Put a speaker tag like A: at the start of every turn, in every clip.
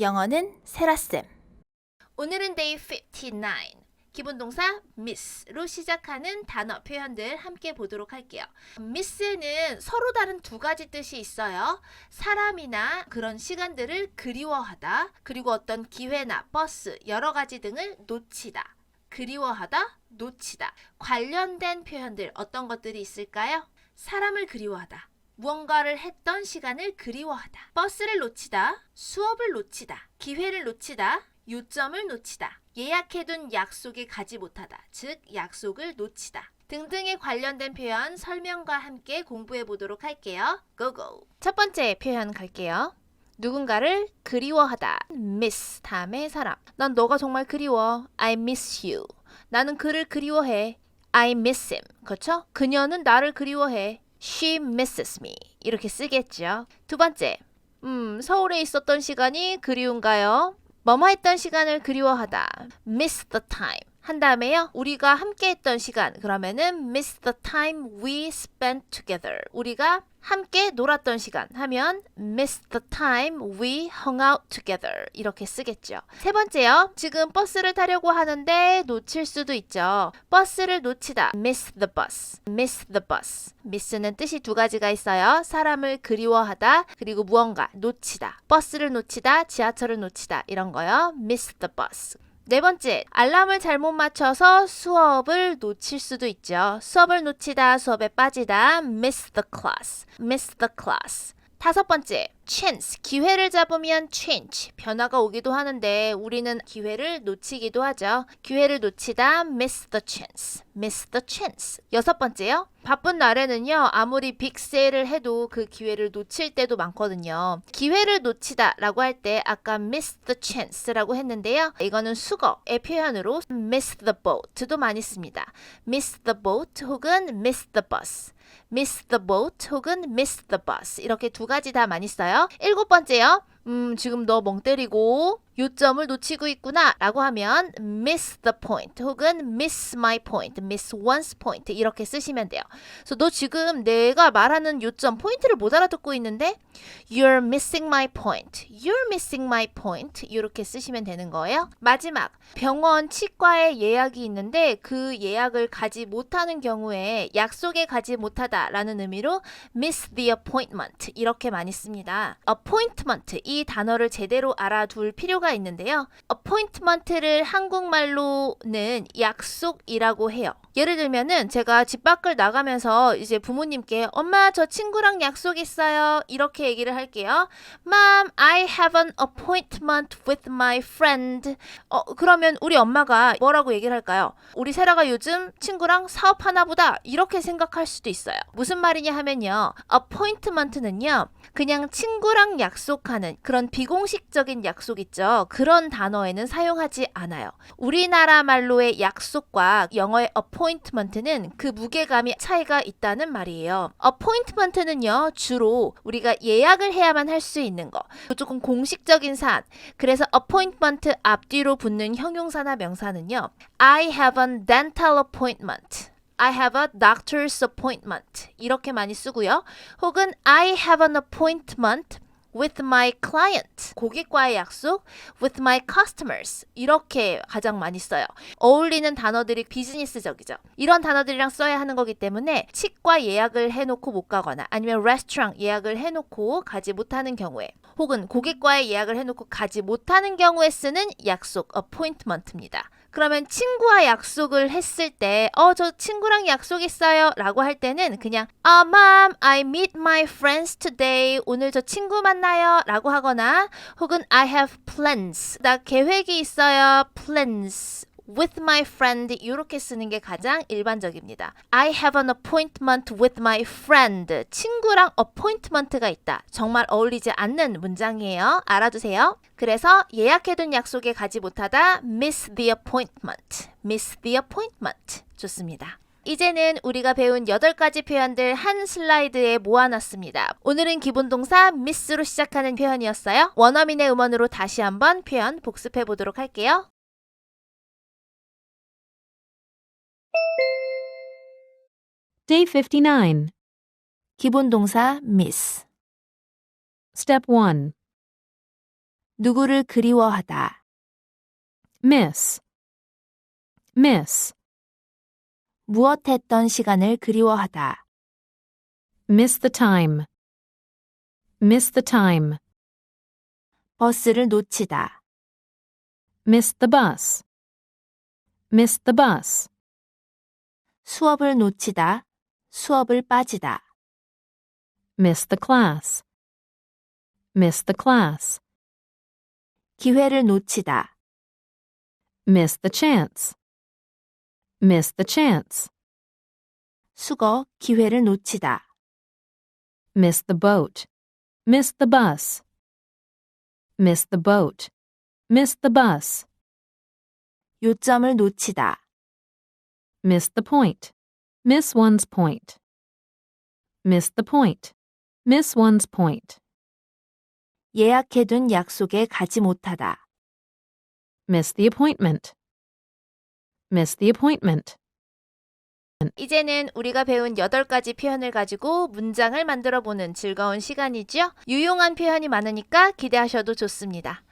A: 영어는 세라쌤. 오늘은 day 59. 기본 동사 miss로 시작하는 단어 표현들 함께 보도록 할게요. miss는 서로 다른 두 가지 뜻이 있어요. 사람이나 그런 시간들을 그리워하다, 그리고 어떤 기회나 버스, 여러 가지 등을 놓치다. 그리워하다, 놓치다. 관련된 표현들 어떤 것들이 있을까요? 사람을 그리워하다. 무언가를 했던 시간을 그리워하다. 버스를 놓치다. 수업을 놓치다. 기회를 놓치다. 요점을 놓치다. 예약해둔 약속에 가지 못하다. 즉, 약속을 놓치다. 등등에 관련된 표현 설명과 함께 공부해 보도록 할게요. 고고! 첫 번째 표현 갈게요. 누군가를 그리워하다. miss 다음에 사람. 난 너가 정말 그리워. I miss you. 나는 그를 그리워해. I miss him. 그렇죠? 그녀는 나를 그리워해. She misses me. 이렇게 쓰겠죠. 두 번째. 음, 서울에 있었던 시간이 그리운가요? 뭐뭐 했던 시간을 그리워하다. miss the time. 한 다음에요. 우리가 함께 했던 시간. 그러면은 miss the time we spent together. 우리가 함께 놀았던 시간 하면 miss the time we hung out together. 이렇게 쓰겠죠. 세 번째요. 지금 버스를 타려고 하는데 놓칠 수도 있죠. 버스를 놓치다. miss the bus. miss the bus. miss는 뜻이 두 가지가 있어요. 사람을 그리워하다. 그리고 무언가 놓치다. 버스를 놓치다. 지하철을 놓치다. 이런 거요. miss the bus. 네 번째, 알람을 잘못 맞춰서 수업을 놓칠 수도 있죠. 수업을 놓치다, 수업에 빠지다, miss the class, miss the class. 다섯 번째, chance, 기회를 잡으면 change, 변화가 오기도 하는데 우리는 기회를 놓치기도 하죠. 기회를 놓치다, miss the chance, miss the chance. 여섯 번째요, 바쁜 날에는요, 아무리 빅세일을 해도 그 기회를 놓칠 때도 많거든요. 기회를 놓치다 라고 할 때 아까 miss the chance라고 했는데요. 이거는 수거의 표현으로 miss the boat도 많이 씁니다. miss the boat 혹은 miss the bus. Miss the boat 혹은 miss the bus 이렇게 두 가지 다 많이 써요. 일곱 번째요. 음, 지금 너 멍 때리고 요점을 놓치고 있구나 라고 하면 miss the point 혹은 miss my point, miss one's point 이렇게 쓰시면 돼요. 그래서 너 지금 내가 말하는 요점 포인트를 못 알아듣고 있는데 you're missing my point, you're missing my point 이렇게 쓰시면 되는 거예요. 마지막 병원 치과에 예약이 있는데 그 예약을 가지 못하는 경우에 약속에 가지 못하다 라는 의미로 miss the appointment 이렇게 많이 씁니다. appointment 이 단어를 제대로 알아둘 필요가 있는데요. appointment를 한국말로는 약속이라고 해요. 예를 들면은 제가 집 밖을 나가면서 이제 부모님께 엄마 저 친구랑 약속 있어요 이렇게 얘기를 할게요. Mom, I have an appointment with my friend. 어 그러면 우리 엄마가 뭐라고 얘기를 할까요? 우리 세라가 요즘 친구랑 사업하나 보다 이렇게 생각할 수도 있어요. 무슨 말이냐 하면요. appointment는요. 그냥 친구랑 약속하는 그런 비공식적인 약속 있죠. 그런 단어에는 사용하지 않아요. 우리나라 말로의 약속과 영어의 appointment 는 그 무게감이 차이가 있다는 말이에요. appointment는요, 주로 우리가 예약을 해야만 할 수 있는 거. 조금 공식적인 사안. 그래서 appointment 앞뒤로 붙는 형용사나 명사는요. I have an dental appointment. I have a doctor's appointment. 이렇게 많이 쓰고요. 혹은 I have an appointment with my client. 고객과의 약속 with my customers. 이렇게 가장 많이 써요. 어울리는 단어들이 비즈니스적이죠. 이런 단어들이랑 써야 하는 거기 때문에 치과 예약을 해놓고 못 가거나 아니면 레스토랑 예약을 해놓고 가지 못하는 경우에 혹은 고객과의 예약을 해놓고 가지 못하는 경우에 쓰는 약속 appointment입니다. 그러면 친구와 약속을 했을 때, 어, 저 친구랑 약속 있어요. 라고 할 때는 그냥, 아, mom, I meet my friends today. 오늘 저 친구 만나요. 라고 하거나, 혹은 I have plans. 나 계획이 있어요. plans. With my friend 이렇게 쓰는 게 가장 일반적입니다. I have an appointment with my friend. 친구랑 appointment가 있다. 정말 어울리지 않는 문장이에요. 알아두세요. 그래서 예약해둔 약속에 가지 못하다 miss the appointment. miss the appointment. 좋습니다. 이제는 우리가 배운 8가지 표현들 한 슬라이드에 모아놨습니다. 오늘은 기본 동사 miss로 시작하는 표현이었어요. 원어민의 음원으로 다시 한번 표현 복습해 보도록 할게요.
B: Day 59.
A: 기본 동사 miss.
B: Step 1.
A: 누구를 그리워하다.
B: miss, miss,
A: 무엇 했던 시간을 그리워하다.
B: miss the time, miss the time,
A: 버스를 놓치다.
B: miss the bus, miss the bus,
A: 수업을 놓치다. 수업을 빠지다.
B: miss the class, miss the class,
A: 기회를 놓치다.
B: miss the chance, miss the chance,
A: 수거, 기회를 놓치다.
B: miss the boat, miss the bus, miss the boat, miss the bus,
A: 요점을 놓치다.
B: Miss the point, miss one's point, miss the point, miss one's point,
A: 예약해둔 약속에 가지 못하다.
B: miss the appointment, miss the appointment.
A: 이제는 우리가 배운 8가지 표현을 가지고 문장을 만들어 보는 즐거운 시간이죠. 유용한 표현이 많으니까 기대하셔도 좋습니다.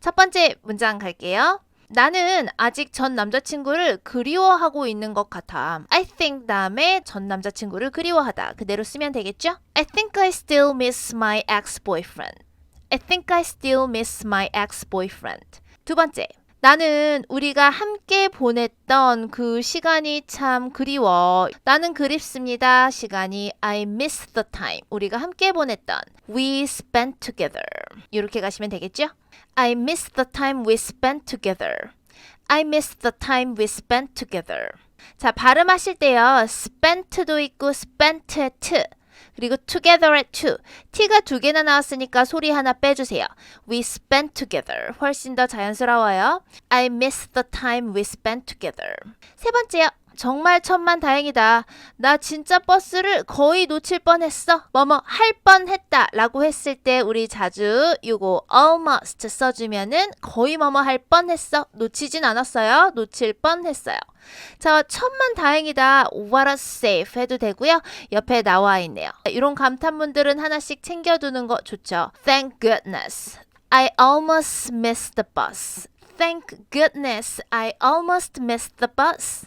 A: 첫 번째 문장 갈게요. 나는 아직 전 남자친구를 그리워하고 있는 것 같아. I think 다음에 전 남자친구를 그리워하다. 그대로 쓰면 되겠죠? I think I still miss my ex-boyfriend. I think I still miss my ex-boyfriend. 두 번째. 나는 우리가 함께 보냈던 그 시간이 참 그리워. 나는 그립습니다. 시간이 I miss the time. 우리가 함께 보냈던 we spent together. 이렇게 가시면 되겠죠? I miss the time we spent together. I miss the time we spent together. 자, 발음하실 때요. spent도 있고 spent의 t. 그리고 together의 to. t가 두 개나 나왔으니까 소리 하나 빼주세요. We spent together. 훨씬 더 자연스러워요. I miss the time we spent together. 세 번째요. 정말 천만 다행이다. 나 진짜 버스를 거의 놓칠 뻔했어. 뭐뭐 할 뻔했다 라고 했을 때 우리 자주 요거 almost 써주면은 거의 뭐뭐 할 뻔했어. 놓치진 않았어요. 놓칠 뻔했어요. 자, 천만 다행이다. What a save 해도 되고요. 옆에 나와 있네요. 이런 감탄문들은 하나씩 챙겨두는 거 좋죠. Thank goodness. I almost missed the bus. Thank goodness. I almost missed the bus.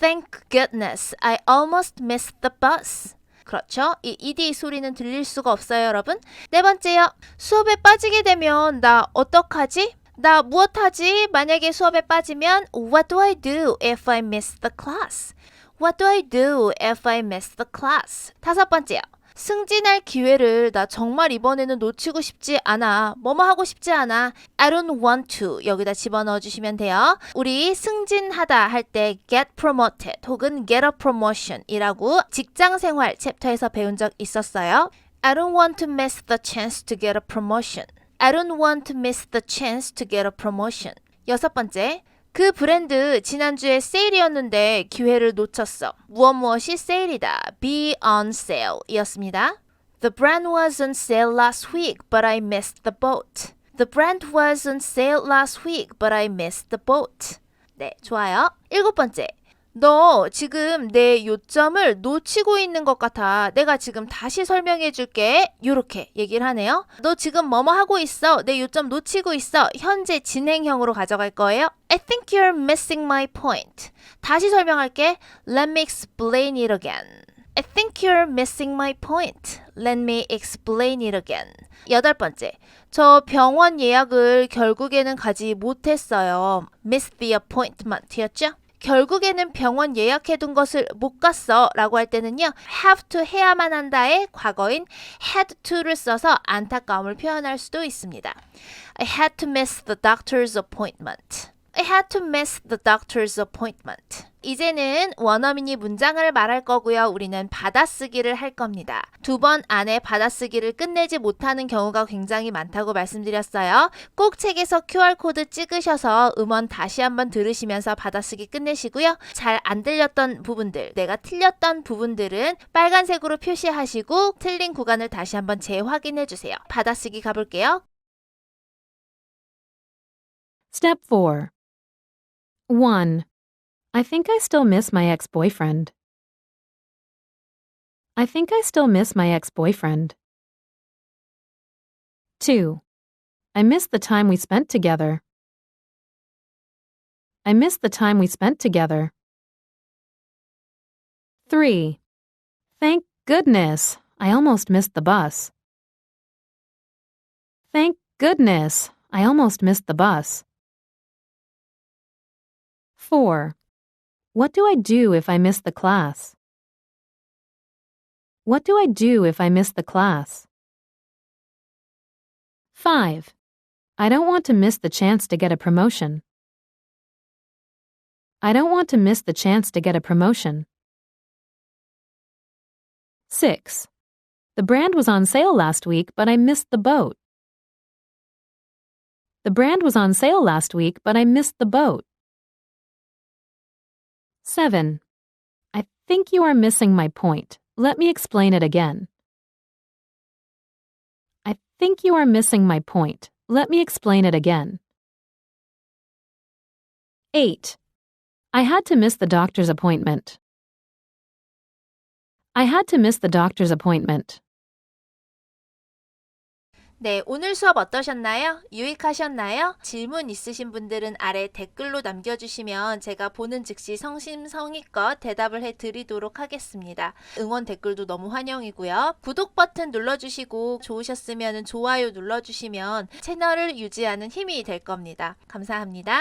A: Thank goodness. I almost missed the bus. 그렇죠. 이 ed 소리는 들릴 수가 없어요, 여러분. 네 번째요. 수업에 빠지게 되면 나 어떡하지? 나 무엇하지? 만약에 수업에 빠지면 What do I do if I miss the class? What do I do if I miss the class? 다섯 번째요. 승진할 기회를 나 정말 이번에는 놓치고 싶지 않아. 뭐뭐 하고 싶지 않아. I don't want to. 여기다 집어넣어 주시면 돼요. 우리 승진하다 할 때 get promoted 혹은 get a promotion 이라고 직장 생활 챕터에서 배운 적 있었어요. I don't want to miss the chance to get a promotion. I don't want to miss the chance to get a promotion. 여섯 번째. 그 브랜드 지난주에 세일이었는데 기회를 놓쳤어. 무엇 무엇이 세일이다. be on sale 이었습니다. The brand was on sale last week, but I missed the boat. The brand was on sale last week, but I missed the boat. 네, 좋아요. 일곱 번째. 너 지금 내 요점을 놓치고 있는 것 같아. 내가 지금 다시 설명해 줄게. 요렇게 얘기를 하네요. 너 지금 뭐뭐 하고 있어. 내 요점 놓치고 있어. 현재 진행형으로 가져갈 거예요. I think you're missing my point. 다시 설명할게. Let me explain it again. I think you're missing my point. Let me explain it again. 여덟 번째. 저 병원 예약을 결국에는 가지 못했어요. Miss the appointment 였죠? 결국에는 병원 예약해둔 것을 못 갔어 라고 할 때는요 have to 해야만 한다의 과거인 had to를 써서 안타까움을 표현할 수도 있습니다 I had to miss the doctor's appointment I had to miss the doctor's appointment 이제는 원어민이 문장을 말할 거고요. 우리는 받아쓰기를 할 겁니다. 두 번 안에 받아쓰기를 끝내지 못하는 경우가 굉장히 많다고 말씀드렸어요. 꼭 책에서 QR코드 찍으셔서 음원 다시 한번 들으시면서 받아쓰기 끝내시고요. 잘 안 들렸던 부분들, 내가 틀렸던 부분들은 빨간색으로 표시하시고 틀린 구간을 다시 한번 재확인해 주세요. 받아쓰기 가볼게요.
B: Step 4. 1. I think I still miss my ex boyfriend. I think I still miss my ex boyfriend. 2. I miss the time we spent together. I miss the time we spent together. 3. Thank goodness, I almost missed the bus. Thank goodness, I almost missed the bus. 4. What do I do if I miss the class? What do I do if I miss the class? 5. I don't want to miss the chance to get a promotion. I don't want to miss the chance to get a promotion. 6. The brand was on sale last week, but I missed the boat. The brand was on sale last week, but I missed the boat. 7. I think you are missing my point. Let me explain it again. I think you are missing my point. Let me explain it again. 8. I had to miss the doctor's appointment. I had to miss the doctor's appointment.
A: 네, 오늘 수업 어떠셨나요? 유익하셨나요? 질문 있으신 분들은 아래 댓글로 남겨주시면 제가 보는 즉시 성심성의껏 대답을 해드리도록 하겠습니다. 응원 댓글도 너무 환영이고요. 구독 버튼 눌러주시고 좋으셨으면 좋아요 눌러주시면 채널을 유지하는 힘이 될 겁니다. 감사합니다.